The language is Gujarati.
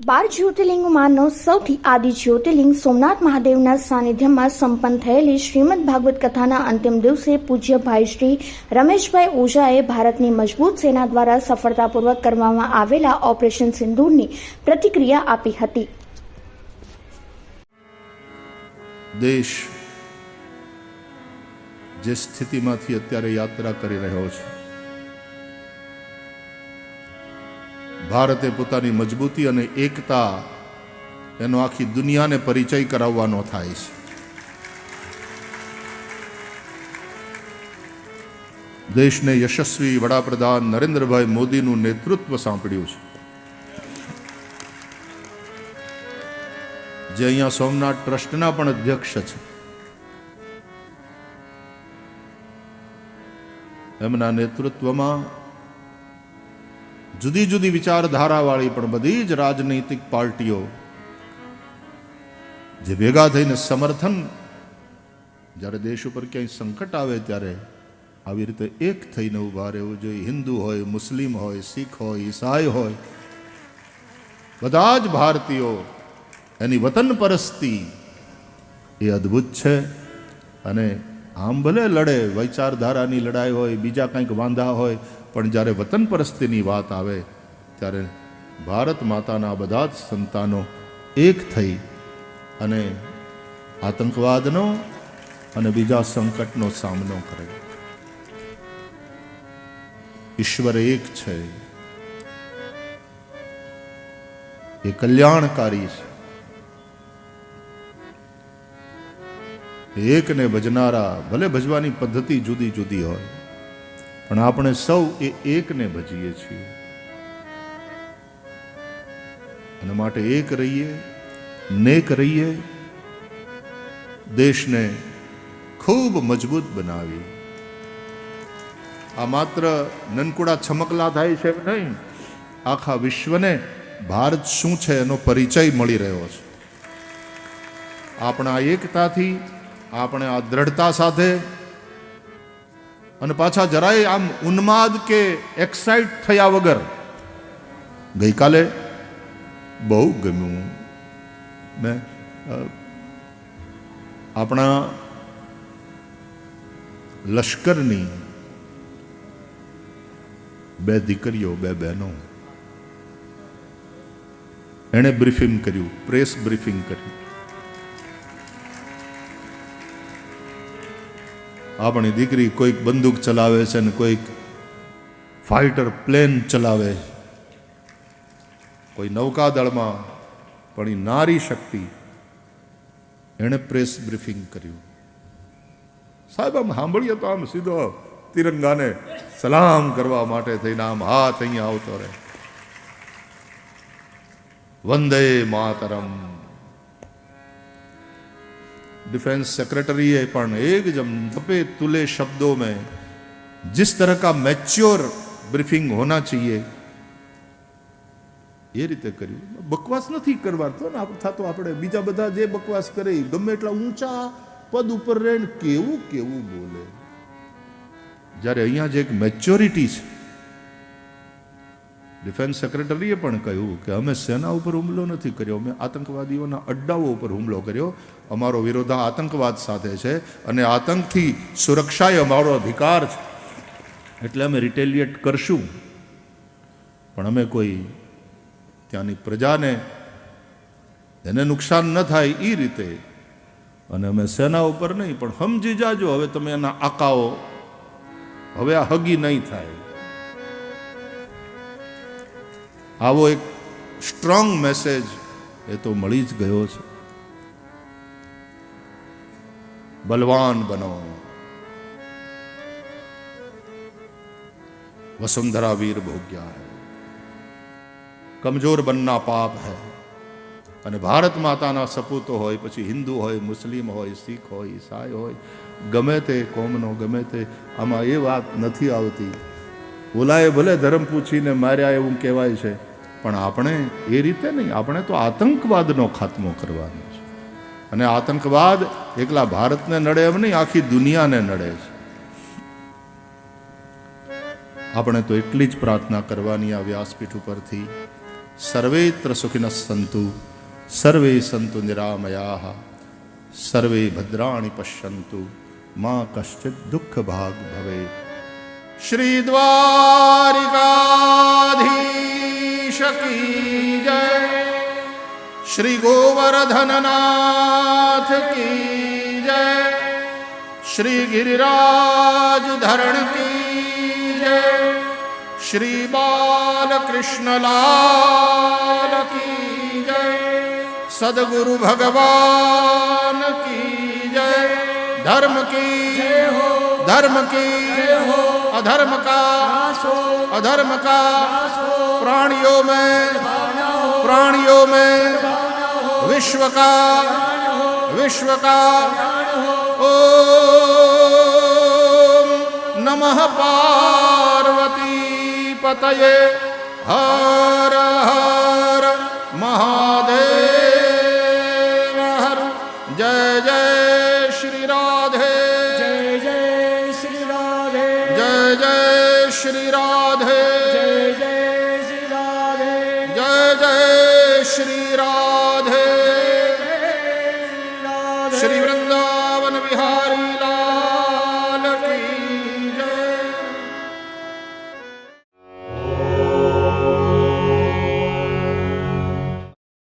બાર જ્યોતિર્લિંગોમાંનો સૌથી આદિ જ્યોતિર્લિંગ સોમનાથ મહાદેવના સાનિધ્યમાં સંપન્ન થયેલી શ્રીમદ ભાગવત કથાના અંતિમ દિવસે પૂજ્ય ભાઈ શ્રી રમેશભાઈ ઓઝાએ ભારતની મજબૂત સેના દ્વારા સફળતાપૂર્વક કરવામાં આવેલા ઓપરેશન સિંદૂરની પ્રતિક્રિયા આપી હતી. દેશ જે સ્થિતિમાંથી અત્યારે યાત્રા કરી રહ્યો છે ભારતે પોતાની મજબૂતી અને એકતા એનો આખી દુનિયાને પરિચય કરાવવાનો થાય છે. દેશને યશસ્વી વડાપ્રધાન નરેન્દ્રભાઈ મોદીનું નેતૃત્વ સાંપડ્યું છે. જે અહીંયા સોમનાથ ટ્રસ્ટના પણ અધ્યક્ષ છે. એમના નેતૃત્વમાં જુદી જુદી વિચારધારાવાળી પણ બધી જ રાજનૈતિક પાર્ટીઓ જે ભેગા થઈને સમર્થન જ્યારે દેશ ઉપર ક્યાંય સંકટ આવે ત્યારે આવી રીતે એક થઈને ઊભા રહેવું જોઈએ. હિન્દુ હોય, મુસ્લિમ હોય, શીખ હોય, ઈસાઈ હોય, બધા જ ભારતીયો એની વતન પરસ્તી એ અદ્ભુત છે અને આમ ભલે લડે, વિચારધારાની લડાઈ હોય, બીજા કંઈક વાંધા હોય, પણ જ્યારે વતન પરસ્તીની વાત આવે, ત્યારે ભારત માતાના બધા જ સંતાનો એક થઈ અને આતંકવાદનો અને બીજા સંકટનો સામનો કરે. ઈશ્વર એક છે. એ કલ્યાણકારી છે. એકને ભજનારા ભલે ભજવાની પદ્ધતિ જુદી જુદી હોય, પણ આપણે સૌ એ એકને ભજીએ છીએ. અને માટે એક રહીએ, નેક રહીએ, દેશને ખૂબ મજબૂત બનાવીએ. આ માત્ર નનકુડા છમકલા થાય છે નહીં? આખા વિશ્વને ભારત શું છે એનો પરિચય મળી રહ્યો છે. આપણા એકતાથી આપણે આ દ્રઢતા સાથે અને પાછા જરાય આમ ઉન્માદ કે એક્સાઇટ થયા વગર ગઈકાલે બહુ ગમ્યું. મેં આપણા લશ્કરની બે દીકરીઓ, બે બહેનો એણે બ્રીફિંગ કર્યું પ્રેસ બ્રીફિંગ કર્યું આપણી દીકરી કોઈક બંદૂક ચલાવે છે ને કોઈક ફાઇટર પ્લેન ચલાવે કોઈ નૌકાદળમાં પણ એ નારી શક્તિ એણે પ્રેસ બ્રીફિંગ કર્યું. સાહેબ, આમ સાંભળીએ તો આમ સીધો તિરંગાને સલામ કરવા માટે થઈને આમ હાથ અહીંયા આવતો રહે. વંદે માતરમ. डिफेंस सेक्रेटरी है पण एकदम धपे तुले शब्दों में जिस तरह का मैच्योर ब्रीफिंग होना चाहिए એ રીતે કર્યું બકવાસ નથી કરવા તો ને આપણે થતો આપણે બીજા બધા જે બકવાસ કરે ઈ ગમે એટલા ઊંચા પદ ઉપર રહે ને કેવું કેવું બોલે જ્યારે અહીંયા જે એક મેચ્યોરિટી છે ડિફેન્સ સેક્રેટરીએ પણ કહ્યું કે અમે સેના ઉપર હુમલો નથી કર્યો, અમે આતંકવાદીઓના અડ્ડાઓ ઉપર હુમલો કર્યો. અમારો વિરોધા આતંકવાદ સાથે છે અને આતંકથી સુરક્ષા એ અમારો અધિકાર છે. એટલે અમે રિટેલિએટ કરશું. પણ અમે કોઈ ત્યાંની પ્રજાને એને નુકસાન ન થાય એ રીતે. અને અમે સેના ઉપર નહીં, પણ સમજી જાજો, હવે તમે એના આકાઓ, હવે આ હગી નહીં થાય. આવો એક સ્ટ્રોંગ મેસેજ એ તો મળી જ ગયો છે. બલવાન બનો. વસુંધરા વીર ભોગ્યા હૈ. કમજોર બનના પાપ હૈ. અને ભારત માતાના સપૂતો હોય, પછી હિન્દુ હોય, મુસ્લિમ હોય, શીખ હોય, ઈસાઈ હોય, ગમે તે કોમનો, ગમે તે, આમાં એ વાત નથી આવતી. ઓલાએ ભલે ધર્મ પૂછીને માર્યા એવું કહેવાય છે, પણ આપણે એ રીતે નહીં. આપણે તો આતંકવાદનો ખાત્મો કરવાનો છે. અને આતંકવાદ એકલા ભારતને નડે એમ નહીં, આખી દુનિયાને નડે છે. આપણે તો એટલી જ પ્રાર્થના કરવાની આ વ્યાસપીઠ ઉપરથી. સર્વેત્ર સુખિનઃ સંતુ, સર્વે સંતુ નિરામયા, સર્વે ભદ્રાણી પશ્યંતુ, મા કશ્ચિત દુઃખ ભાગ ભવે. श्रीद्वारिकाधीशकी जय श्रीगोवर्धननाथ की जय श्रीगिरिराजधरण की जय श्रीबालकृष्णलाल की जय सदगुरु भगवान की जय धर्म की धर्म की हो अधर्म का अधर्म का प्राणियों में प्राणियों में विश्व का विश्व का ओम नमः पार्वती पतये हर हर श्री राधे जय जय श्री राधे जय जय श्री राधे श्री वृंदावन बिहारी